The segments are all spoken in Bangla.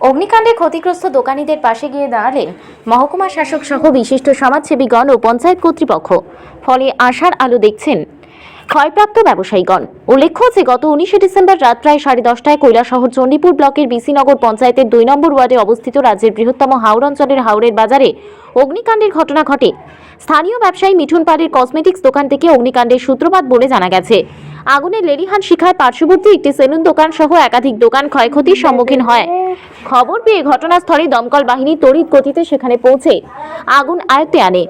অগ্নিকাণ্ডে ক্ষতিগ্রস্ত দোকানীদের পাশে গিয়ে দাঁড়ালেন মহকুমা শাসক সহ বিশিষ্ট সমাজসেবীগণ ও পঞ্চায়েত কর্তৃপক্ষ। ফলে আশার আলো দেখছেন ক্ষয়প্রাপ্ত ব্যবসায়ীগণ। উল্লেখ্য যে, গত উনিশে ডিসেম্বর রাত প্রায় সাড়ে দশটায় কৈলাসহর চণ্ডীপুর ব্লকের বিসিনগর পঞ্চায়েতের দুই নম্বর ওয়ার্ডে অবস্থিত রাজ্যের বৃহত্তম হাওড় অঞ্চলের হাওড়ের বাজারে অগ্নিকাণ্ডের ঘটনা ঘটে। স্থানীয় ব্যবসায়ী মিঠুন পাড়ের কসমেটিক্স দোকান থেকে অগ্নিকাণ্ডের সূত্রপাত বলে জানা গেছে। আগুনের লেলিহান শিখায় পার্শ্ববর্তী একটি সেলুন দোকান সহ একাধিক দোকান ক্ষয়ক্ষতির সম্মুখীন হয়। খবর পেয়ে ঘটনাস্থলে দমকল বাহিনী তড়িৎ গতিতে সেখানে পৌঁছে আগুন আয়ত্তে আনে।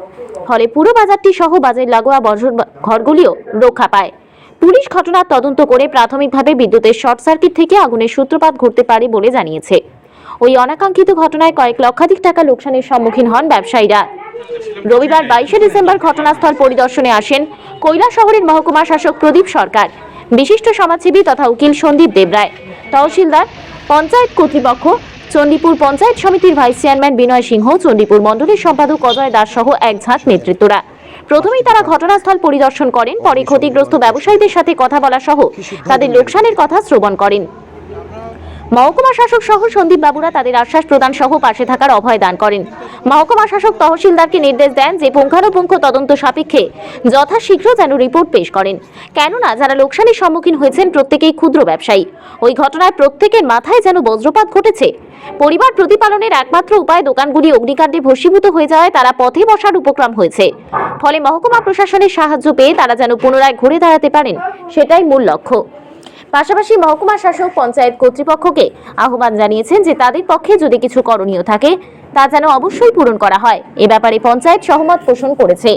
ফলে পুরো বাজারটি সহ বাজার লাগোয়া বর্জ্য ঘরগুলিও রক্ষা পায়। পুলিশ ঘটনার তদন্ত করে প্রাথমিকভাবে বিদ্যুতের শর্ট সার্কিট থেকে আগুনের সূত্রপাত ঘটতে পারে বলে জানিয়েছে। ওই অনাকাঙ্ক্ষিত ঘটনায় কয়েক লক্ষাধিক টাকা লোকসানের সম্মুখীন হন ব্যবসায়ীরা। রবিবার বাইশে ডিসেম্বর ঘটনাস্থল পরিদর্শনে আসেন কৈলা শহরের মহকুমা শাসক প্রদীপ সরকার। বিশিষ্ট সমাজসেবী তথা উকিল সন্দীপ দেবরায়। তহসিলদার পঞ্চায়েত কর্তৃপক্ষ, চণ্ডীপুর পঞ্চায়েত সমিতির ভাইস চেয়ারম্যান বিনয় সিংহ, চণ্ডীপুর মণ্ডলের সম্পাদক অজয় দাস সহ এক ঝাঁক নেতৃত্বরা। প্রথমেই তারা ঘটনাস্থল পরিদর্শন করেন, পরে ক্ষতিগ্রস্ত ব্যবসায়ীদের সাথে কথা বলা সহ তাদের লোকসানের কথা শ্রবণ করেন। মহকুমা শাসক সহ সন্দীপ বাবুরা তাদের আশ্বাস প্রদান সহ পাশে থাকার অভয় দান করেন। মহকুমা শাসক তহসিলদারকে নির্দেশ দেন যে পুঙ্খানুপুঙ্খ তদন্ত সাপেক্ষে যথাশীঘ্র যেন রিপোর্ট পেশ করেন। কেননা যারা লোকসানের সম্মুখীন হয়েছেন প্রত্যেকেই ক্ষুদ্র ব্যবসায়ী। ওই ঘটনায় প্রত্যেকের মাথায় যেন বজ্রপাত ঘটেছে। পরিবার প্রতিপালনের একমাত্র উপায় দোকানগুলি অগ্নিকাণ্ডে ভস্মীভূত হয়ে যাওয়ায় তারা পথে বসার উপক্রম হয়েছে। ফলে মহকুমা প্রশাসনের সাহায্য পেয়ে তারা যেন পুনরায় ঘুরে দাঁড়াতে পারেন, সেটাই মূল লক্ষ্য। পাশাপাশি মহকুমা শাসক পঞ্চায়েত কর্তৃপক্ষকে আহ্বান জানিয়েছেন যে তাদের পক্ষে যদি কিছু করণীয় থাকে, তা যেন অবশ্যই পূরণ করা হয়। এ ব্যাপারে পঞ্চায়েত সহমত পোষণ করেছে।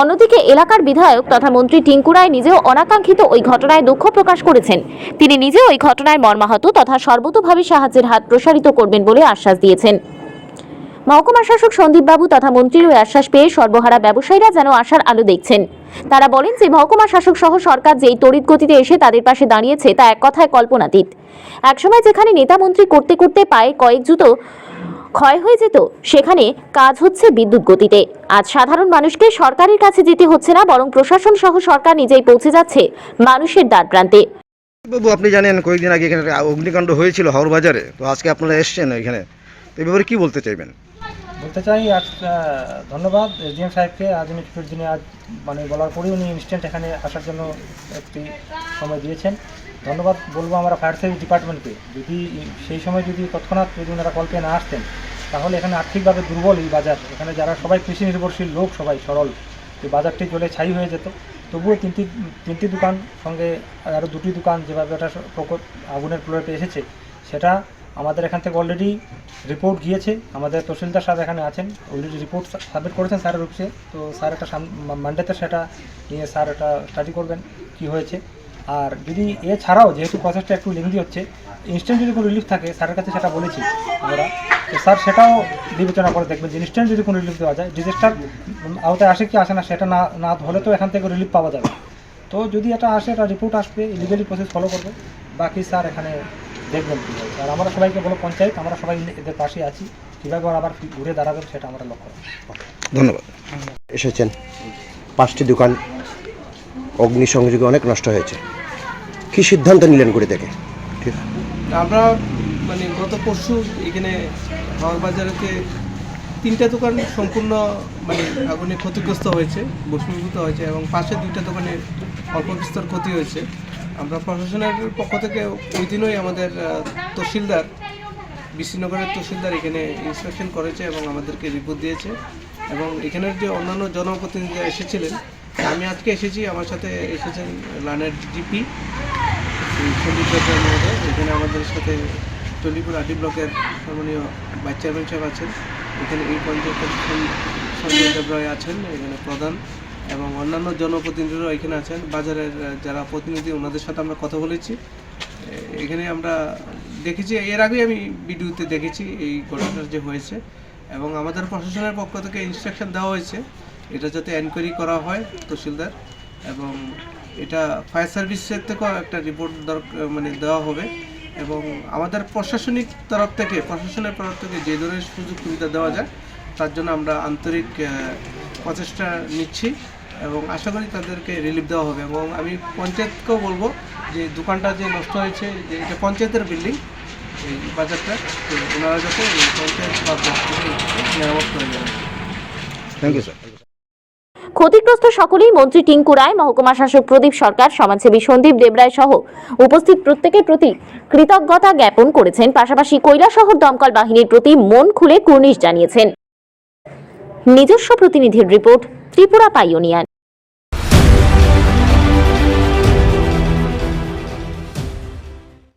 অন্যদিকে এলাকার বিধায়ক তথা মন্ত্রী টিঙ্কু রায় নিজেও অনাকাঙ্ক্ষিত ওই ঘটনায় দুঃখ প্রকাশ করেছেন। তিনি নিজেও ওই ঘটনায় মর্মাহত তথা সর্বতোভাবে সাহায্যের হাত প্রসারিত করবেন বলে আশ্বাস দিয়েছেন। মহকুমা শাসক সন্দীপ বাবু তথা মন্ত্রীর ওই আশ্বাস পেয়ে সর্বহারা ব্যবসায়ীরা যেন আশার আলো দেখছেন। তারা বলেন যে মহকুমা শাসক সহ সরকার যেই তড়িৎ গতিতে এসে তাদের পাশে দাঁড়িয়েছে তা এক কথায় কল্পনাতীত। একসময় যেখানে নেতা মন্ত্রী করতে করতে পায়ে কয়েক জুতো ক্ষয় হয়ে যেত, সেখানে কাজ হচ্ছে বিদ্যুৎ গতিতে। আজ সাধারণ মানুষকে সরকারের কাছে যেতে হচ্ছে না, বরং প্রশাসন সহ সরকার নিজেই পৌঁছে যাচ্ছে মানুষের দ্বার প্রান্তে। বাবু, আপনি জানেন কয়েকদিন আগে এখানে অগ্নিকাণ্ড হয়েছিল হাওড় বাজারে তো আজকে আপনারা এসছেন এখানে। এই ব্যাপারে কী বলতে চাইবেন? বলতে চাই, আজ ধন্যবাদ এসডিএম সাহেবকে। আজ উনি ছুটির দিনে আজ মানে বলার পরেই উনি ইনস্ট্যান্ট এখানে আসার জন্য একটি সময় দিয়েছেন। ধন্যবাদ বলব আমরা ফায়ার সার্ভিস ডিপার্টমেন্টকে যদি সেই সময় যদি তৎক্ষণাৎ যদি ওনারা কল পেয়ে না আসতেন, তাহলে এখানে আর্থিকভাবে দুর্বল এই বাজার। এখানে যারা সবাই কৃষি নির্ভরশীল লোক, সবাই সরল। এই বাজারটি জলে ছাই হয়ে যেত। তবুও তিনটি তিনটি দোকান সঙ্গে আরও দুটি দোকান যেভাবে ওটা আগুনের প্রলেপে এসেছে, সেটা আমাদের এখান থেকে অলরেডি রিপোর্ট গিয়েছে। আমাদের তহসিলদার সাহেব এখানে আছেন। অলরেডি রিপোর্ট সাবমিট করেছেন স্যারের অফিসে তো স্যার একটা মানডেতে সেটা নিয়ে স্যার এটা স্টাডি করবেন, কি হয়েছে। আর যদি এছাড়াও যেহেতু প্রসেসটা একটু লেন্দি হচ্ছে ইনস্ট্যান্ট যদি কোনো রিলিফ থাকে স্যারের কাছে সেটা বলেছি আমরা। তো স্যার সেটাও বিবেচনা করে দেখবেন যে ইনস্ট্যান্ট যদি কোনো রিলিফ দেওয়া যায় ডিজাস্টার আওতায় আসে কি আসে না, সেটা না না হলে তো এখান থেকে রিলিফ পাওয়া যাবে। তো যদি এটা আসে, এটা রিপোর্ট আসবে লিগালি প্রসেস ফলো করবে। বাকি স্যার এখানে দেখবেন কী হয়েছে আর আমরা সবাইকে বলো পঞ্চায়েত আমরা সবাই এদের পাশে আছি। কীভাবে ওরা আবার ঘুরে দাঁড়াবেন সেটা আমরা লক্ষ্য। ধন্যবাদ। এসেছেন পাঁচটি দোকান অগ্নিসংযোগে অনেক নষ্ট হয়েছে। কি সিদ্ধান্ত নিলেন করে থেকে ঠিক আমরা মানে গত পরশু এখানে হাওড় বাজারেতে তিনটা দোকান সম্পূর্ণ মানে আগুনে ক্ষতিগ্রস্ত হয়েছে ভস্মীভূত হয়েছে এবং পাশে দুইটা দোকানে অল্প বিস্তর ক্ষতি হয়েছে। আমরা প্রশাসনের পক্ষ থেকে ওই দিনই আমাদের তহসিলদার বিশ্বনগরের তহসিলদার এখানে ইন্সপেকশন করেছে এবং আমাদেরকে রিপোর্ট দিয়েছে। এবং এখানের যে অন্যান্য জনপ্রতিনিধিরা এসেছিলেন, আমি আজকে এসেছি, আমার সাথে এসেছেন লানের জিপি, সন্দীপ মহোদয়। এখানে আমাদের সাথে চণ্ডীপুর আটি ব্লকের সম্মানীয় ভাইস চেয়ারম্যান সাহেব আছেন। এখানে এই পঞ্চায়েতের সন- সঞ্জয় দেবরায় আছেন, এখানে প্রধান। এবং অন্যান্য জনপ্রতিনিধিরাও এখানে আছেন। বাজারের যারা প্রতিনিধি, ওনাদের সাথে আমরা কথা বলেছি। এখানে আমরা দেখেছি, এর আগে আমি ভিডিওতে দেখেছি এই ঘটনাটা যে হয়েছে। এবং আমাদের প্রশাসনের পক্ষ থেকে ইনস্ট্রাকশন দেওয়া হয়েছে, এটা যাতে এনকোয়ারি করা হয় তহসিলদার। এবং এটা ফায়ার সার্ভিসের থেকেও একটা রিপোর্ট মানে দেওয়া হবে। এবং আমাদের প্রশাসনিক তরফ থেকে, প্রশাসনের তরফ থেকে যে ধরনের সুযোগ সুবিধা দেওয়া যায়, তার জন্য আমরা আন্তরিক প্রচেষ্টা নিচ্ছি। এবং আশা করি তাদেরকে রিলিফ দেওয়া হবে এবং আমি পঞ্চায়েতকেও বলব যে দোকানটা যে নষ্ট হয়েছে যে এটা পঞ্চায়েতের বিল্ডিং এই বাজারটা তো ওনারা যাতে এই পঞ্চায়েত বা মেরামত করে দেন। থ্যাংক ইউ স্যার ক্ষতিগ্রস্ত সকলেই মন্ত্রী টিঙ্কু রায় মহকুমা শাসক প্রদীপ সরকার সমাজসেবী সন্দীপ দেবরায় সহ উপস্থিত প্রত্যেকের প্রতি কৃতজ্ঞতা জ্ঞাপন করেছেন। পাশাপাশি কৈলাসহর দমকল বাহিনীর প্রতি মন খুলে কুর্নিশ জানিয়েছেন। নিজস্ব প্রতিনিধির রিপোর্ট ত্রিপুরা পাইওনিয়ার।